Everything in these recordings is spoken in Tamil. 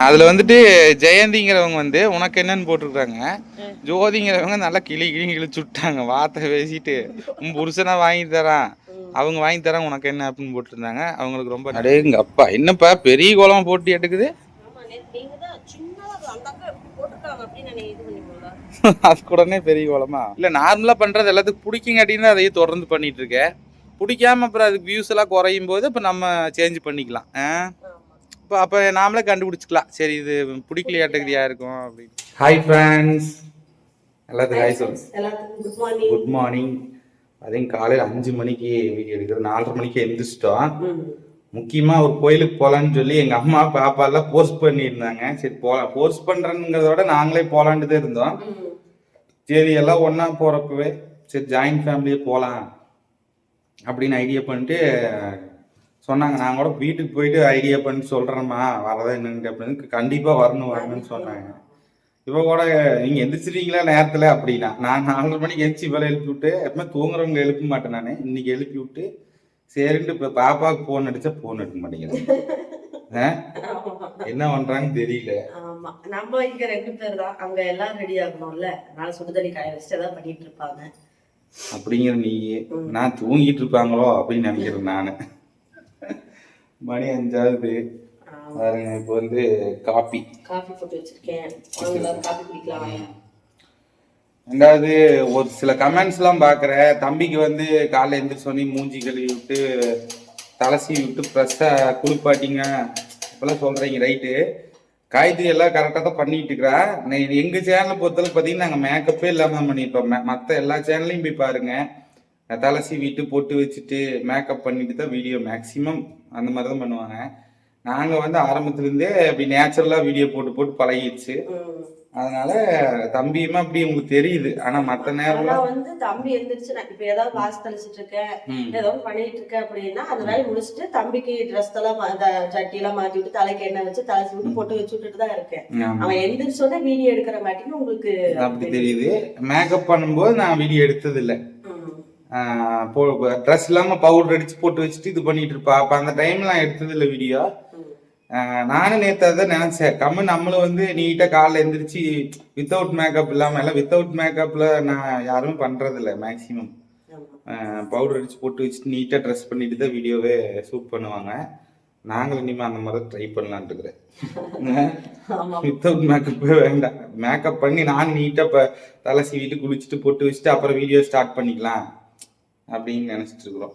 அதுல வந்துட்டு ஜெயந்திங்கிறவங்க வந்து உனக்கு என்னன்னு போட்டிருக்காங்க ஜோதிங்கிறவங்க நல்லா கிளி கிளி கிழிச்சு விட்டாங்க வார்த்தை பேசிட்டு உன் புருஷனா வாங்கி தரான். அவங்க வாங்கி தரான். உனக்கு என்ன? அப்படின்னு போட்டிருந்தாங்க. அவங்களுக்கு ரொம்ப அடேங்க அப்பா என்னப்பா பெரிய கோலம் போட்டு எடுக்குது? அது கூடனே பெரிய கோலமா? இல்ல நார்மலா பண்றது எல்லாத்துக்கும் பிடிக்குங்காட்டின்னு அதையே தொடர்ந்து பண்ணிட்டு இருக்கேன் பிடிக்காம அப்புறம் அதுக்கு வியூஸ் எல்லாம் குறையும் போது இப்போ நம்ம சேஞ்ச் பண்ணிக்கலாம். இப்போ அப்போ நாமளே கண்டுபிடிச்சிக்கலாம். சரி இது பிடிக்கலையாட்டகுதியா இருக்கும் அப்படின்னு. ஹாய் ஃப்ரெண்ட்ஸ் எல்லாத்துக்கும் ஹாய் சொல்லு. எல்லாத்துக்கும் குட் மார்னிங் குட் மார்னிங் அதையும் காலையில் அஞ்சு மணிக்கு வீடியோ எடுக்கிறது நாலரை மணிக்கு எழுந்திரிச்சிட்டோம் முக்கியமாக ஒரு கோயிலுக்கு போகலான்னு சொல்லி எங்கள் அம்மா பாப்பா எல்லாம் போஸ்ட் பண்ணியிருந்தாங்க. சரி போகலாம் போஸ்ட் பண்ணுறேங்கிறத விட நாங்களே போகலான்ட்டு தான் இருந்தோம். சரி எல்லாம் ஒன்றா போகிறப்பவே சரி ஜாயின்ட் ஃபேமிலியே போகலாம் அப்படின்னு ஐடியா பண்ணிட்டு சொன்னாங்க நான் கூட வீட்டுக்கு போயிட்டு ஐடியா பண்ணிட்டு சொல்கிறேம்மா வரதா என்னன்ட்டு அப்படின்னு கண்டிப்பாக வரணும் வரணும்னு சொன்னாங்க. இவ கூட நீங்கள் எந்திரிச்சிருவீங்களா நேரத்தில்? அப்படின்னா நான் நாலரை மணிக்கு எந்திரிச்சு இவளை எழுப்பி விட்டு எப்பவுமே தூங்குறவங்க எழுப்ப மாட்டேன் நான். இன்னைக்கு எழுப்பி விட்டு சரின்ட்டு இப்போ பாப்பாவுக்கு ஃபோன் அடிச்சா ஃபோன் எடுக்க மாட்டேங்கிறேன் ஆ? என்ன பண்ணுறாங்கன்னு தெரியல. ஆமா. நம்ம இங்க ரெண்டு பேர் தான். அங்க எல்லாம் ரெடி ஆகணும்ல. அதனால சுடுதண்ணி காய வச்சுட்டு ஏதாவது பண்ணிட்டு இருப்பாங்க. அப்படிங்கிற நீ நான் தூங்கிட்டு இருப்பாங்களோ அப்படின்னு நினைக்கிறேன் நான். மணி அஞ்சாவது. பாருங்க இப்போ வந்து காப்பி காஃபி போட்டு வச்சிருக்கேன். காஃபி குடிக்கலாம் ரெண்டாவது ஒரு சில கமெண்ட்ஸ்லாம் பார்க்குறேன். தம்பிக்கு வந்து காலைல எந்திரிச்சோன்னே மூஞ்சி கழுவி விட்டு தலை சீவி விட்டு ஃப்ரெஷ்ஷாக குளிப்பாட்டிங்க. இப்போல்லாம் சொல்கிறீங்க ரைட்டு காயத்ரி எல்லாம் கரெக்டாக தான் பண்ணிட்டு இருக்கிறா நெ- எங்க சேனலை பொறுத்தளவுக்கு பார்த்தீங்கன்னா நாங்கள் மேக்கப்பே இல்லாமல் பண்ணியிருப்போம் மற்ற எல்லா சேனல்லையும் போய் பாருங்க. தலை சீவிட்டு பொட்டு வச்சுட்டு மேக்கப் பண்ணிட்டு தான் வீடியோ மேக்ஸிமம் அந்த மாதிரி தான் பண்ணுவாங்க நாங்கள் வந்து ஆரம்பத்துலேருந்தே அப்படி நேச்சுரலாக வீடியோ போட்டு போட்டு பழகிடுச்சு அதனால தம்பியுமே அப்படி உங்களுக்கு தெரியுது ஆனா மத்த நேரம்லாம் வந்து தம்பி எந்திரிச்சு நான் இப்ப ஏதாவது வாசு தெளிச்சிட்டு இருக்கேன் ம். ஏதோ ஒண்ணு பண்ணிட்டு இருக்கேன் அப்படின்னா அந்த வேலையை முடிச்சுட்டு தம்பிக்கு ட்ரெஸ் எல்லாம் சட்டி எல்லாம் மாத்தி விட்டு தலைக்கு எண்ணெய் வச்சு தலை விட்டு போட்டு வச்சு விட்டுட்டு தான் இருக்கேன். அவன் எந்திரிச்சோடனே வீடியோ எடுக்கிற மாட்டின்னு உங்களுக்கு அப்படி தெரியுது மேக்கப் பண்ணும்போது நான் வீடியோ எடுத்தது இல்ல. ட்ரெஸ் இல்லாம பவுடர் அடிச்சு போட்டு வச்சுட்டு இது பண்ணிட்டு இருப்பா. அப்ப அந்த டைம்ல நான் எடுத்தது இல்ல வீடியோ. நானும் நேத்து அதான் நினைச்சேன். கம்மு நம்மளும் வந்து நீட்டா காலைல எந்திரிச்சு வித்தவுட் மேக்கப் இல்லாம எல்லாம் வித்தவுட் மேக்கப்ல நான் யாருமே மேக்சிமம் ஆமா. பவுடர் அடிச்சு போட்டு வச்சுட்டு நீட்டாக ட்ரெஸ் பண்ணிட்டு தான் வீடியோவே ஷூட் பண்ணுவாங்க. நாங்களும் இனிமேல் அந்த மாதிரி ட்ரை பண்ணலான்ட்டு இருக்கிறேன். வித்தவுட் மேக்கப்பே வேண்டாம். மேக்கப் பண்ணி நான் நீட்டாக இப்போ தலை சீவிட்டு குளிச்சுட்டு பொட்டு வச்சுட்டு அப்புறம் வீடியோ ஸ்டார்ட் பண்ணிக்கலாம். அப்படின்னு நினச்சிட்டு இருக்கிறோம்.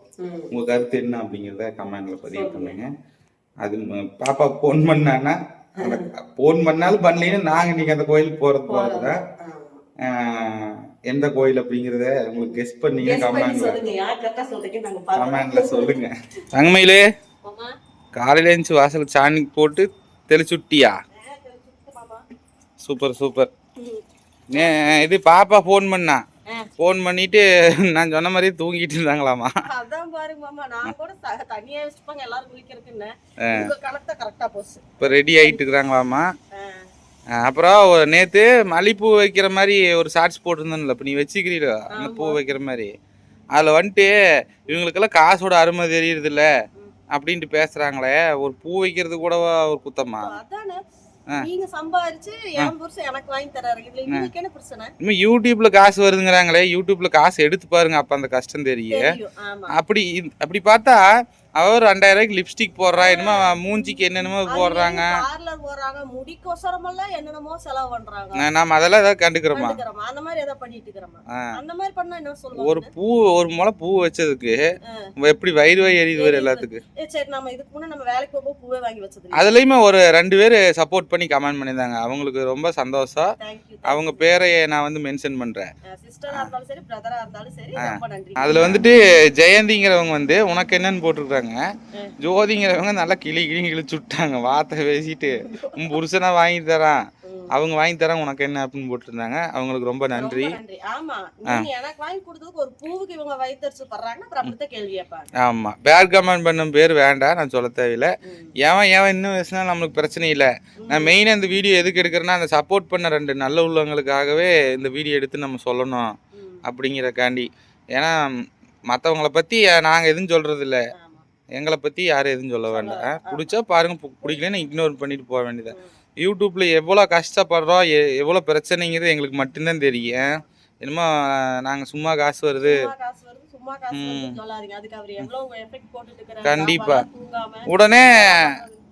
உங்கள் கருத்து என்ன அப்படிங்கிறத கமெண்ட்ல பதிவு பண்ணுங்க. அது பாப்பா ஃபோன் பண்ணான்னா ஃபோன் பண்ணாலும் பண்ணலைன்னு நாங்கள் இன்னைக்கு அந்த கோயிலுக்கு போகிறது போகிறது தான். எந்த கோயில் அப்படிங்கிறத உங்களுக்கு கெஸ்ட் பண்ணீங்க கமெண்ட்ல கமெண்ட்ல சொல்லுங்க. தங்கமயிலே காலையில எழுந்துச்சு வாசலுக்கு சாணி போட்டு தெளிச்சு விட்டியா மாமா. Super super. இது பாப்பா ஃபோன் பண்ணா. ஃபோன் பண்ணிட்டு நான் சொன்ன மாதிரியே தூங்கிட்டு இருந்தாங்களாமா? அதான் பாருங்க மாமா நான் கூட தனியா வச்சுப்பாங்க எல்லாரும் குளிக்கிறதுக்குன்னு. கணக்கு கரெக்டா போச்சு. இப்போ ரெடி ஆயிட்டு இருக்கிறாங்களாமா. அப்புறம் நேத்து மல்லிப்பூ வைக்கிற மாதிரி ஒரு ஷார்ட்ஸ் போட்டிருந்தேன்ல இப்போ நீ வச்சுக்கிறீல அந்த பூ வைக்கிற மாதிரி. அதில் வந்துட்டு இவங்களுக்கெல்லாம் காசோட அருமை தெரியுறதில்ல அப்படின்ட்டு பேசுறாங்களே ஒரு பூ வைக்கிறது கூட ஒரு குத்தமா? நீங்க சம்பாரிச்சு என் புருஷன் எனக்கு வாங்கி தராரு. இதுல உங்களுக்கு என்ன பிரச்சனை? இன்னும் யூடியூப்ல காசு வருதுங்கிறாங்களே யூடியூப்ல காசு எடுத்து பாருங்க அப்ப அந்த கஷ்டம் தெரியும் ஆமா. அப்படி அப்படி பார்த்தா அவர் ரெண்டாயிரம் ரூபாய்க்கு லிப்ஸ்டிக் போடுறா என்னமோ மூஞ்சிக்கு என்னென்னமோ போடுறாங்க. பார்லர் போறாங்க முடிக்கோசரம் எல்லாம் என்னென்னமோ செலவு பண்றாங்க. நாம அதெல்லாம் ஏதாவது கண்டுக்கிறோமா? அந்த மாதிரி ஏதோ பண்ணிட்டு இருக்கிறோமா. அந்த மாதிரி பண்ணா என்ன ஒரு சொல்லுவாங்க பூ ஒரு முளை பூ வச்சதுக்கு எப்படி வயிறு வாய் எரியுது வேறு எல்லாத்துக்கு? சரி நம்ம இதுக்கு முன்ன நம்ம வேலைக்கு போகும்போது பூவே வாங்கி வச்சது அதுலயுமே ஒரு ரெண்டு பேர் சப்போர்ட் பண்ணி கமெண்ட் பண்ணியிருந்தாங்க. அவங்களுக்கு ரொம்ப சந்தோஷம். அவங்க பேரை நான் வந்து மென்ஷன் பண்றேன். அதுல வந்துட்டு ஜெயந்திங்கிறவங்க வந்து உனக்கு என்னன்னு போட்டிருக்காங்க ஜோதிங்கிறவங்க நல்லா கிளி கிளி கிழிச்சு விட்டாங்க வார்த்தை பேசிட்டு. உன் புருஷனா வாங்கி தரான். அவங்க வாங்கி தரான் உனக்கு என்ன அப்படின்னு போட்டிருந்தாங்க. அவங்களுக்கு ரொம்ப நன்றி. ஆமா. பேட் கமெண்ட் பண்ணும் பேர் வேண்டாம் நான் சொல்ல தேவையில்ல. ஏன் ஏன் இன்னும் பேசினா நம்மளுக்கு பிரச்சனை இல்லை. நான் மெயினாக இந்த வீடியோ எதுக்கு எடுக்கிறேன்னா அந்த சப்போர்ட் பண்ண ரெண்டு நல்ல உள்ளவங்களுக்காகவே இந்த வீடியோ எடுத்து நம்ம சொல்லணும். அப்படிங்கிறக்காண்டி. ஏன்னா மற்றவங்கள பற்றி நாங்கள் எதுவும் சொல்கிறது இல்லை எங்களை பற்றி யாரும் எதுவும் சொல்ல வேண்டாம். பிடிச்சா பாருங்க பு- பிடிக்கலன்னு இக்னோர் பண்ணிட்டு போக வேண்டியது யூடியூப்ல எவ்வளோ கஷ்டப்படுறோம் எ- எவ்வளோ பிரச்சனைங்கிறது எங்களுக்கு மட்டும்தான் தெரியும். என்னமோ நாங்கள் சும்மா காசு வருது. சும்மா காசு வருது சும்மா காசு வருதுன்னு சொல்லாதீங்க. அதுக்கு அவர் எவ்வளவு எஃபெக்ட் போட்டுட்டு இருக்கிறாரு கண்டிப்பா. சாப்பாடுலாம் தூங்காம உடனே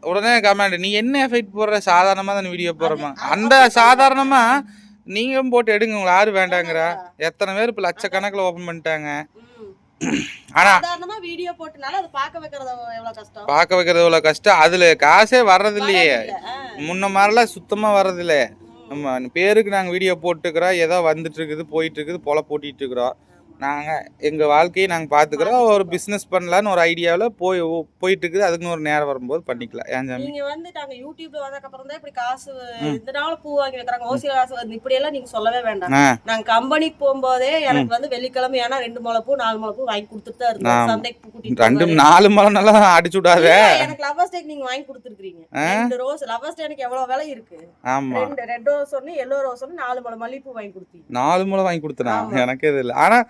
உடனே கமெண்ட் நீ என்ன எஃபெக்ட் போடுற? சாதாரணமாக தானே வீடியோ போடுறமா? அந்த சாதாரணமாக நீங்களும் போட்டு எடுங்க உங்களை யாரும் வேண்டாங்கிறா? எத்தனை பேர் இப்போ லட்சக்கணக்கில் ஓப்பன் பண்ணிட்டாங்க. ஆனா சாதாரணமா வீடியோ போட்டனால அதை பார்க்க வைக்கிறது எவ்வளவு கஷ்டம்? பார்க்க வைக்கிறது எவ்வளோ கஷ்டம்? அதில் காசே வர்றது இல்லையே இல்ல. முன்ன மாதிரிலாம் சுத்தமாக வர்றதில்ல. நம்ம பேருக்கு நாங்கள் வீடியோ போட்டுக்கிறோம். ஏதோ வந்துட்டு இருக்குது போயிட்டு இருக்குது பொல போட்டிட்டு இருக்கிறோம். நாங்கள் எங்கள் வாழ்க்கையை நாங்கள் பார்த்துக்கிறோம் ஒரு பிஸ்னஸ் பண்ணலான்னு ஒரு ஐடியாவில் போய் போயிட்டு இருக்குது அதுக்குன்னு ஒரு நேரம் வரும்போது பண்ணிக்கலாம். ஏன் சாமி? நீங்க வந்து நாங்க யூடியூப்ல வந்ததுக்கு அப்புறம் தான் இப்படி காசு நாள் பூ வாங்கி வைக்கிறாங்க. ஓசியில காசு வருது இப்படி எல்லாம் நீங்க சொல்லவே வேண்டாம். ஆ. நாங்க கம்பெனிக்கு போகும்போதே எனக்கு வந்து வெள்ளிக்கிழமை ஏன்னா ரெண்டு முளை பூ நாலு முளை பூ வாங்கி கொடுத்துட்டு தான் இருந்தோம் ஆமா. சந்தைக்கு பூ கூட்டிட்டு ரெண்டு. நாலு மலம் நல்லா அடிச்சு விடாத. எனக்கு லவ்வர்ஸ் டேக்கு நீங்க வாங்கி கொடுத்துருக்கீங்க ரெண்டு ரோஸ் லவ்வர்ஸ் டேக்கு எவ்வளவு விலை இருக்கு? ஆமா. ரெண்டு ரெட் ரோஸ் ஒண்ணு எல்லோ ரோஸ் ஒண்ணு நாலு முளை மல்லிப்பூ வாங்கி கொடுத்தீங்க. நாலு முளை வாங்கி கொடுத்தனா. எனக்கு இது இல்லை ஆனால்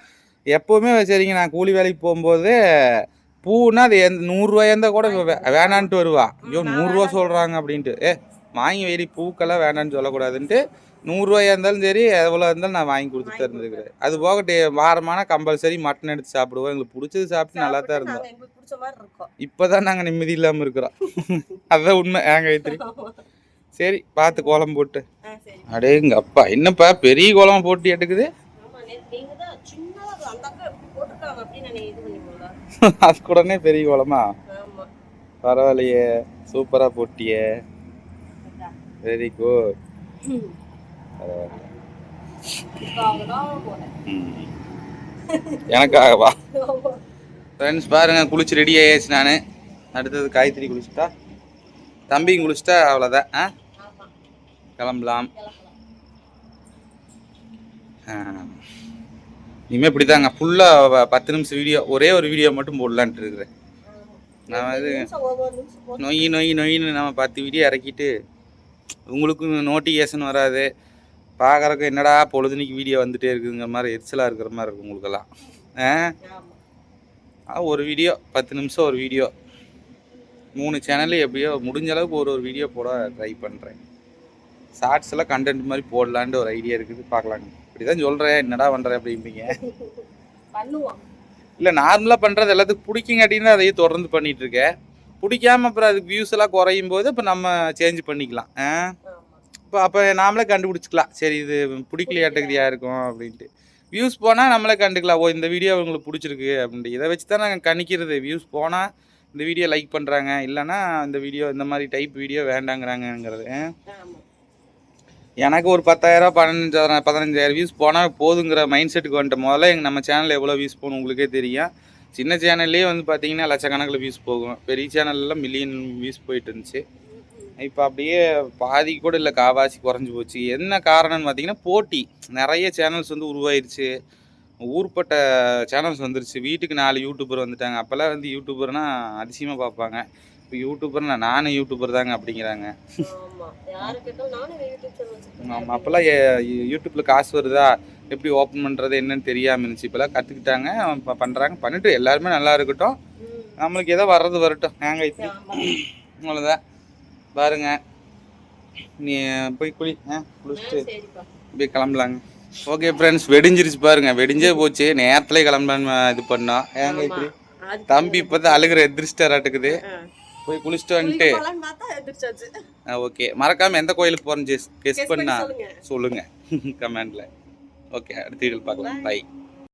எப்போவுமே சரிங்க நான் கூலி வேலைக்கு போகும்போது பூன்னா அது எந்த நூறுரூவாயா இருந்தால் கூட வே- வேணான்ட்டு வருவா. ஐயோ நூறுரூவா சொல்கிறாங்க அப்படின்ட்டு. ஏ வாங்கி வெறி பூக்கெல்லாம் வேணான்னு சொல்லக்கூடாதுன்ட்டு நூறுரூவாயா இருந்தாலும் சரி எவ்வளோ இருந்தாலும் நான் வாங்கி கொடுத்துட்டு இருந்துருக்கிறேன் அது போக டே வாரமான கம்பல்சரி மட்டன் எடுத்து சாப்பிடுவோம். எங்களுக்கு பிடிச்சது சாப்பிட்டு நல்லா தான் இருந்தோம். இப்போ தான் நாங்கள் நிம்மதி இல்லாமல் இருக்கிறோம். அதுதான் உண்மை ஏங்க வைத்திரி சரி பார்த்து கோலம் போட்டு. அடேங்க அப்பா என்னப்பா பெரிய கோலம் போட்டு எடுக்குது ஆமா நேத்து நீங்க தான் சின்னதா அந்த அக்கா எப்படி போட்டிருக்காங்க அப்படின்னு நான் இது பண்ணி போடல அது கூடனே பெரிய கோலமா? பரவாயில்லையே சூப்பராக போட்டியே. வெரி குட் எனக்காகவா? ஃப்ரெண்ட்ஸ் பாருங்க குளிச்சு ரெடி ஆயாச்சு நான். அடுத்தது காய்கறி குளிச்சுட்டா? தம்பியும் குளிச்சுட்டா அவ்வளோதான் ஆ? கிளம்பலாம். ஆ. இனிமேல் இப்படி தாங்க ஃபுல்லாக பத்து நிமிஷம் வீடியோ ஒரே ஒரு வீடியோ மட்டும் போடலான்ட்டு இருக்கிறேன். நான் இது நொய் நொய் நொயின்னு நம்ம பத்து வீடியோ இறக்கிட்டு உங்களுக்கும் நோட்டிஃபிகேஷன் வராது. பார்க்குறக்கு என்னடா பொழுதுனிக்கு வீடியோ வந்துகிட்டே இருக்குங்கிற மாதிரி எரிச்சலாக இருக்கிற மாதிரி இருக்கும் உங்களுக்கெல்லாம். ஆ? ஒரு வீடியோ பத்து நிமிஷம் ஒரு வீடியோ மூணு சேனலு எப்படியோ முடிஞ்ச அளவுக்கு ஒரு ஒரு வீடியோ போட ட்ரை பண்ணுறேன் ஷார்ட்ஸ் எல்லாம் கண்டென்ட் மாதிரி போடலான்ட்டு ஒரு ஐடியா இருக்குது. பார்க்கலாங்க. இப்படி தான் சொல்கிறேன் என்னடா பண்ணுறேன் அப்படிம்பீங்க. பண்ணுவோம். இல்லை நார்மலாக பண்ணுறது எல்லாத்துக்கும் பிடிக்குங்காட்டின்னு அதையே தொடர்ந்து பண்ணிட்டு இருக்கேன் பிடிக்காம அப்புறம் அதுக்கு வியூஸ் எல்லாம் குறையும் போது இப்போ நம்ம சேஞ்ச் பண்ணிக்கலாம். இப்போ அப்போ நாமளே கண்டுபிடிச்சிக்கலாம். சரி இது பிடிக்கலையாட்டுக்குதியா இருக்கும் அப்படின்ட்டு. வியூஸ் போனால் நம்மளே கண்டுக்கலாம். ஓ இந்த வீடியோ உங்களுக்கு பிடிச்சிருக்கு அப்படின்ட்டு. இதை வச்சு தான் நாங்கள் கணிக்கிறது. வியூஸ் போனால் இந்த வீடியோ லைக் பண்ணுறாங்க இல்லைன்னா இந்த வீடியோ இந்த மாதிரி டைப் வீடியோ வேண்டாங்கிறாங்கங்கிறது. எனக்கு ஒரு பத்தாயிரம் பதினஞ்சாயிரம் பதினஞ்சாயிரம் வியூஸ் போனால் போதுங்கிற மைண்ட் செட்டுக்கு வந்துட்டு முதல்ல எங்கள் நம்ம சேனலில் எவ்வளோ வியூஸ் போகணும் உங்களுக்கே தெரியும். சின்ன சேனல்லே வந்து பார்த்தீங்கன்னா லட்சக்கணக்கில் வியூஸ் போகும். பெரிய சேனல்லாம் மில்லியன் வியூஸ் போயிட்டு இருந்துச்சு. இப்போ அப்படியே பாதி கூட இல்லை காவாசி குறைஞ்சி போச்சு. என்ன காரணம்னு பார்த்தீங்கன்னா போட்டி. நிறைய சேனல்ஸ் வந்து உருவாயிருச்சு. ஊர்பட்ட சேனல்ஸ் வந்துருச்சு. வீட்டுக்கு நாலு யூடியூபர் வந்துட்டாங்க. அப்போல்லாம் வந்து யூடியூபர்னால் அதிசயமாக பார்ப்பாங்க. இப்போ யூடியூபர்னா நானும் யூடியூபர் தாங்க அப்படிங்கிறாங்க. ஆமாம் அப்போல்லாம் யூடியூப்பில் காசு வருதா? எப்படி ஓப்பன் பண்ணுறது என்னன்னு தெரியாமல் இருந்துச்சு. இப்போல்லாம் கற்றுக்கிட்டாங்க இப்போ பண்ணுறாங்க பண்ணிட்டு எல்லாருமே நல்லா இருக்கட்டும். நம்மளுக்கு ஏதோ வர்றது வரட்டும். ஏங்க இப்படி. அவ்வளோதான் பாருங்க. நீ போய் குளி ஆ குளிச்சுட்டு போய் கிளம்பலாங்க. ஓகே ஃப்ரெண்ட்ஸ் வெடிஞ்சிருச்சு பாருங்க. வெடிஞ்சே போச்சு. நேரத்துல கிளம்பலான்னு இது பண்ணோம். ஏங்க இப்படி? தம்பி இப்போ தான் அழுகிற எதிர்ஸ்டாராட்டுக்குது. போய் குளிச்சுட்டு வந்துட்டு ஓகே. மறக்காம எந்த கோயிலுக்கு போகிறோம் கெஸ் பண்ணி சொல்லுங்க. சொல்லுங்க. கமெண்ட்ல ஓகே அடுத்த வீடியோ பார்க்கலாம். பை